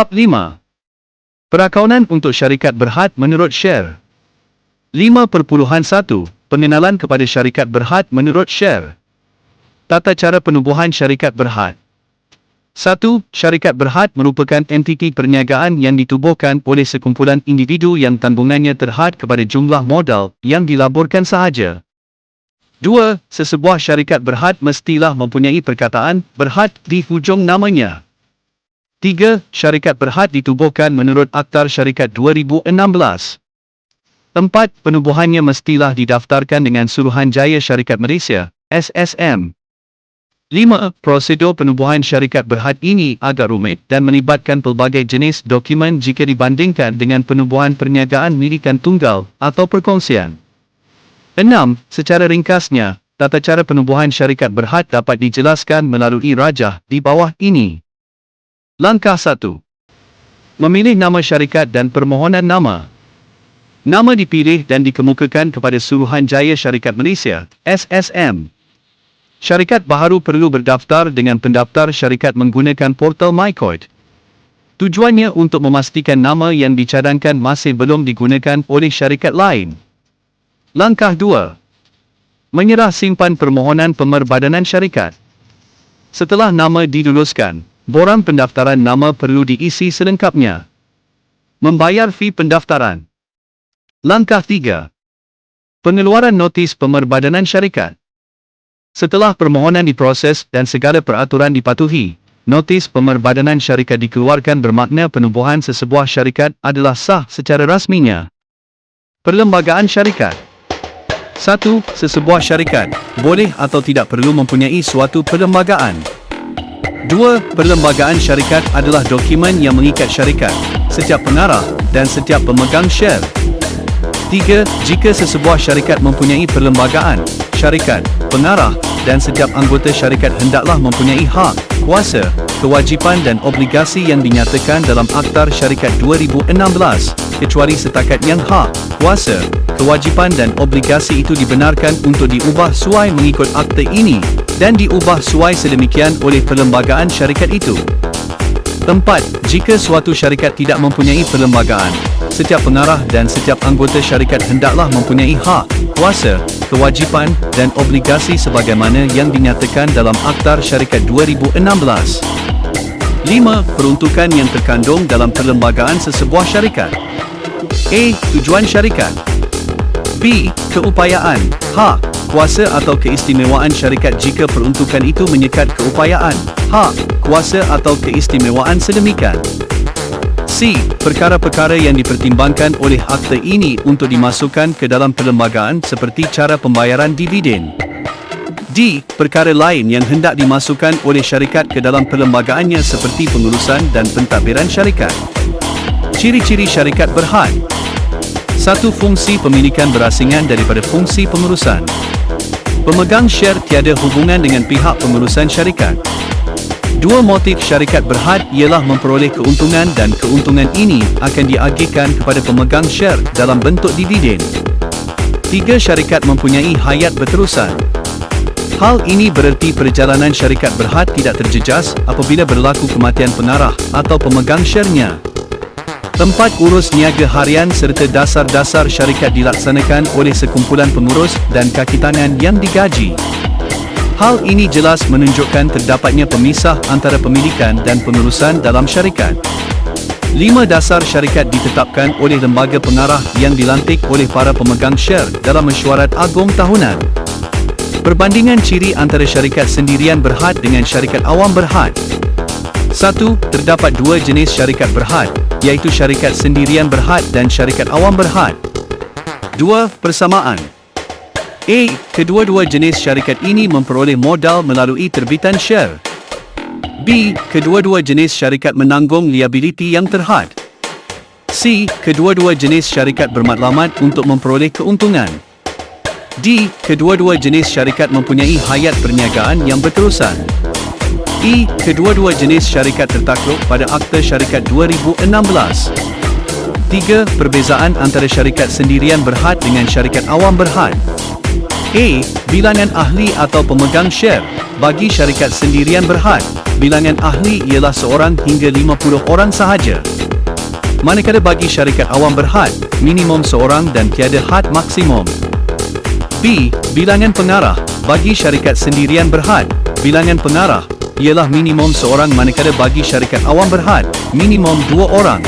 Bab 5. Perakaunan untuk syarikat berhad menurut share. 5.1. Pengenalan kepada syarikat berhad menurut share. Tata cara penubuhan syarikat berhad. 1. Syarikat berhad merupakan entiti perniagaan yang ditubuhkan oleh sekumpulan individu yang tanggungannya terhad kepada jumlah modal yang dilaburkan sahaja. 2. Sesebuah syarikat berhad mestilah mempunyai perkataan berhad di hujung namanya. 3. Syarikat berhad ditubuhkan menurut Aktar Syarikat 2016. 4. Penubuhannya mestilah didaftarkan dengan Suruhanjaya Syarikat Malaysia, SSM. 5. Prosedur penubuhan syarikat berhad ini agak rumit dan melibatkan pelbagai jenis dokumen jika dibandingkan dengan penubuhan perniagaan milikan tunggal atau perkongsian. 6. Secara ringkasnya, tata cara penubuhan syarikat berhad dapat dijelaskan melalui rajah di bawah ini. Langkah 1. Memilih nama syarikat dan permohonan nama. Nama dipilih dan dikemukakan kepada Suruhanjaya Syarikat Malaysia, SSM. Syarikat baharu perlu berdaftar dengan pendaftar syarikat menggunakan portal MyCoid. Tujuannya untuk memastikan nama yang dicadangkan masih belum digunakan oleh syarikat lain. Langkah 2. Menyerah simpan permohonan pemerbadanan syarikat. Setelah nama diluluskan, borang pendaftaran nama perlu diisi selengkapnya. Membayar fee pendaftaran. Langkah 3. Pengeluaran notis pemerbadanan syarikat. Setelah permohonan diproses dan segala peraturan dipatuhi, notis pemerbadanan syarikat dikeluarkan bermakna penubuhan sesebuah syarikat adalah sah secara rasminya. Perlembagaan syarikat 1. Sesebuah syarikat boleh atau tidak perlu mempunyai suatu perlembagaan. 2. Perlembagaan syarikat adalah dokumen yang mengikat syarikat, setiap pengarah dan setiap pemegang share. 3. Jika sesebuah syarikat mempunyai perlembagaan, syarikat, pengarah dan setiap anggota syarikat hendaklah mempunyai hak, kuasa, kewajipan dan obligasi yang dinyatakan dalam Aktar Syarikat 2016, kecuali setakat yang hak, kuasa, kewajipan dan obligasi itu dibenarkan untuk diubah suai mengikut akta ini dan diubah suai sedemikian oleh perlembagaan syarikat itu. Tempat, jika suatu syarikat tidak mempunyai perlembagaan, setiap pengarah dan setiap anggota syarikat hendaklah mempunyai hak, kuasa, kewajipan dan obligasi sebagaimana yang dinyatakan dalam Aktar Syarikat 2016. 5. Peruntukan yang terkandung dalam perlembagaan sesebuah syarikat. A. Tujuan syarikat. B. Keupayaan, hak, kuasa atau keistimewaan syarikat jika peruntukan itu menyekat keupayaan, hak, kuasa atau keistimewaan sedemikian. C. Perkara-perkara yang dipertimbangkan oleh akta ini untuk dimasukkan ke dalam perlembagaan seperti cara pembayaran dividen. D. Perkara lain yang hendak dimasukkan oleh syarikat ke dalam perlembagaannya seperti pengurusan dan pentadbiran syarikat. Ciri-ciri syarikat berhad Satu fungsi pemilikan berasingan daripada fungsi pengurusan. Pemegang share tiada hubungan dengan pihak pengurusan syarikat. Dua motif syarikat berhad ialah memperoleh keuntungan dan keuntungan ini akan diagihkan kepada pemegang share dalam bentuk dividen. Tiga syarikat mempunyai hayat berterusan. Hal ini bererti perjalanan syarikat berhad tidak terjejas apabila berlaku kematian pengarah atau pemegang syarenya. Tempat urus niaga harian serta dasar-dasar syarikat dilaksanakan oleh sekumpulan pengurus dan kaki tangan yang digaji. Hal ini jelas menunjukkan terdapatnya pemisah antara pemilikan dan pengurusan dalam syarikat. Lima dasar syarikat ditetapkan oleh lembaga pengarah yang dilantik oleh para pemegang share dalam mesyuarat agung tahunan. Perbandingan ciri antara syarikat sendirian berhad dengan syarikat awam berhad. Satu, terdapat dua jenis syarikat berhad, iaitu syarikat sendirian berhad dan syarikat awam berhad. Dua, persamaan. A. Kedua-dua jenis syarikat ini memperoleh modal melalui terbitan share. B. Kedua-dua jenis syarikat menanggung liability yang terhad. C. Kedua-dua jenis syarikat bermatlamat untuk memperoleh keuntungan. D. Kedua-dua jenis syarikat mempunyai hayat perniagaan yang berterusan. E. Kedua-dua jenis syarikat tertakluk pada Akta Syarikat 2016. 3. Perbezaan antara syarikat sendirian berhad dengan syarikat awam berhad. A. Bilangan ahli atau pemegang share bagi syarikat sendirian berhad. bilangan ahli ialah seorang hingga 50 orang sahaja. Manakala bagi syarikat awam berhad, minimum seorang dan tiada had maksimum. B. Bilangan pengarah Bagi syarikat sendirian berhad, bilangan pengarah ialah minimum seorang manakala bagi syarikat awam berhad, minimum dua orang.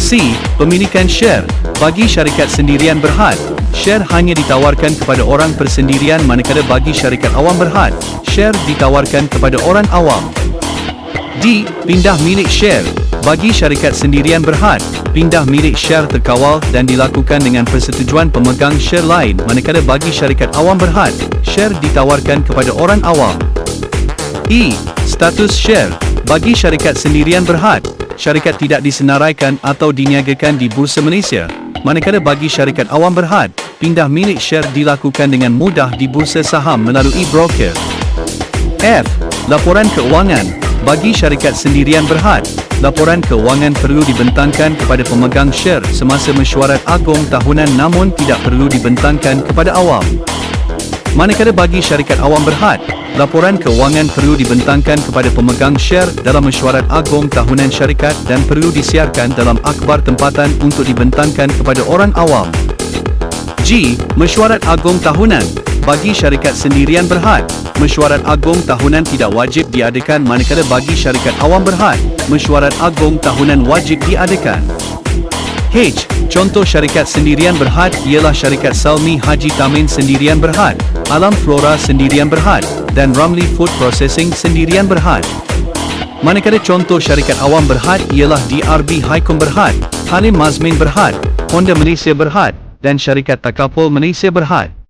C. Pemilikan share Bagi syarikat sendirian berhad, share hanya ditawarkan kepada orang persendirian manakala bagi syarikat awam berhad, share ditawarkan kepada orang awam. D. Pindah milik share Bagi syarikat sendirian berhad, pindah milik share terkawal dan dilakukan dengan persetujuan pemegang share lain manakala bagi syarikat awam berhad, share ditawarkan kepada orang awam. E. Status share Bagi syarikat sendirian berhad, syarikat tidak disenaraikan atau diniagakan di Bursa Malaysia. Manakala bagi syarikat awam berhad, pindah milik share dilakukan dengan mudah di Bursa Saham melalui broker. F. Laporan keuangan Bagi syarikat sendirian berhad, laporan keuangan perlu dibentangkan kepada pemegang share semasa mesyuarat agung tahunan namun tidak perlu dibentangkan kepada awam. Manakala bagi syarikat awam berhad, laporan keuangan perlu dibentangkan kepada pemegang share dalam mesyuarat agung tahunan syarikat dan perlu disiarkan dalam akhbar tempatan untuk dibentangkan kepada orang awam. G. Mesyuarat agung tahunan Bagi syarikat sendirian berhad, mesyuarat agung tahunan tidak wajib diadakan manakala bagi syarikat awam berhad, mesyuarat agung tahunan wajib diadakan. H. Contoh syarikat sendirian berhad ialah syarikat Salmi Haji Tamin sendirian berhad, Alam Flora sendirian berhad, dan Ramli Food Processing sendirian berhad. Manakala contoh syarikat awam berhad ialah DRB Haikom berhad, Halim Mazmin berhad, Honda Malaysia berhad, dan syarikat Takapul Malaysia berhad.